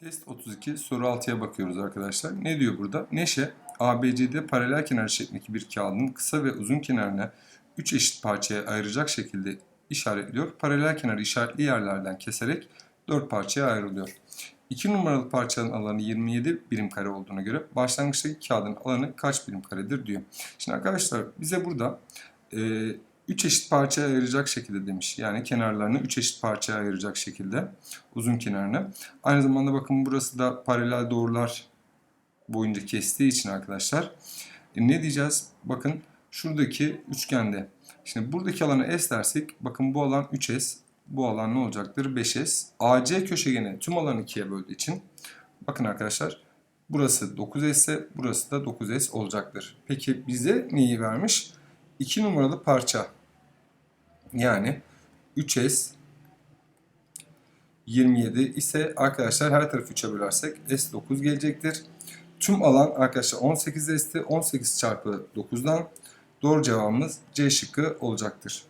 Test 32 soru 6'ya bakıyoruz arkadaşlar. Ne diyor burada? Neşe ABC'de paralel kenar şeklindeki bir kağıdın kısa ve uzun kenarına 3 eşit parçaya ayıracak şekilde işaretliyor. Paralel kenarı işaretli yerlerden keserek 4 parçaya ayrılıyor. 2 numaralı parçanın alanı 27 birim kare olduğuna göre başlangıçtaki kağıdın alanı kaç birim karedir diyor. Şimdi arkadaşlar bize burada e, 3 eşit parçaya ayıracak şekilde demiş. Yani kenarlarını 3 eşit parçaya ayıracak şekilde uzun kenarını. Aynı zamanda bakın burası da paralel doğrular boyunca kestiği için arkadaşlar. E, ne diyeceğiz? Bakın şuradaki üçgende. Şimdi buradaki alanı S dersek bakın bu alan 3S. Bu alan ne olacaktır? 5S. AC köşegeni tüm alanı 2'ye böldüğü için bakın arkadaşlar burası 9S ise burası da 9S olacaktır. Peki bize neyi vermiş? 2 numaralı parça. Yani 3S 27 ise arkadaşlar her tarafı 3'e bölersek S9 gelecektir. Tüm alan arkadaşlar 18 S'ti. 18 çarpı 9'dan doğru cevabımız C şıkkı olacaktır.